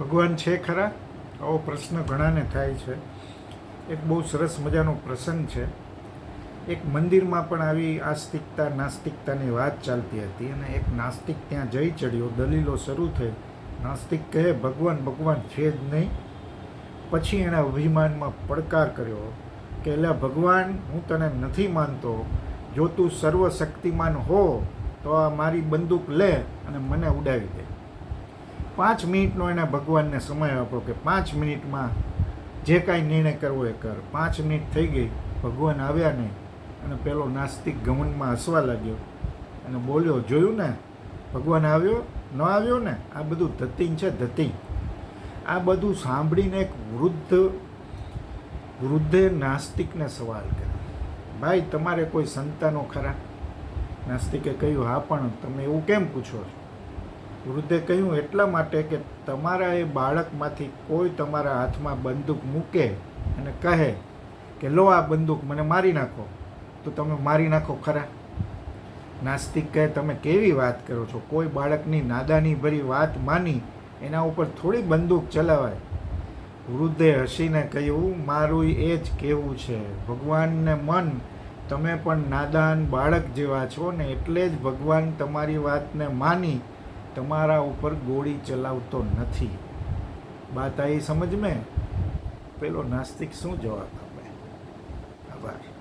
ભગવાન છે ખરા? આવો પ્રશ્ન ઘણાને થાય છે. એક બહુ સરસ મજાનો પ્રસંગ છે. એક મંદિરમાં પણ આવી આસ્તિકતા, નાસ્તિકતાની વાત ચાલતી હતી અને એક નાસ્તિક ત્યાં જઈ ચડ્યો. દલીલો શરૂ થઈ. નાસ્તિક કહે, ભગવાન ભગવાન છે જ નહીં. પછી એણે અભિમાનમાં પડકાર કર્યો. કે એટલે ભગવાન, હું તને નથી માનતો. જો તું સર્વશક્તિમાન હો, તો આ મારી બંદૂક લે અને મને ઉડાવી દે. પાંચ મિનિટનો એને ભગવાનને સમય આપ્યો કે પાંચ મિનિટમાં જે કાંઈ નિર્ણય કરવો એ કર. પાંચ મિનિટ થઈ ગઈ, ભગવાન આવ્યા નહીં. અને પેલો નાસ્તિક ગમનમાં હસવા લાગ્યો અને બોલ્યો, જોયું ને? ભગવાન આવ્યો? ન આવ્યો ને? આ બધું ધતિંગ છે, ધતિંગ. આ બધું સાંભળીને એક વૃદ્ધ, વૃદ્ધે નાસ્તિકને સવાલ કર્યો. ભાઈ, તમારે કોઈ સંતાનો ખરા? નાસ્તિકે કહ્યું, હા, પણ તમે એવું કેમ પૂછો છો? વૃદ્ધે કહ્યું, એટલા માટે કે તમારા એ બાળકમાંથી કોઈ તમારા હાથમાં બંદૂક મૂકે અને કહે કે, લો આ બંદૂક, મને મારી નાખો તો તમે મારી નાખો ખરા? નાસ્તિક કહે, તમે કેવી વાત કરો છો? કોઈ બાળકની નાદાની ભરી વાત માની, એના ઉપર થોડી બંદૂક ચલાવાય. વૃદ્ધે હસીને કહ્યું, મારું એ જ કહેવું છે. ભગવાનને મન, તમે પણ નાદાન બાળક જેવા છો ને, એટલે જ ભગવાન તમારી વાતને માની તમારા ઉપર ગોળી ચલાવતો નથી. બાત આઈ સમજ મેં પેલો નાસ્તિક શું જવાબ આપે? આભાર.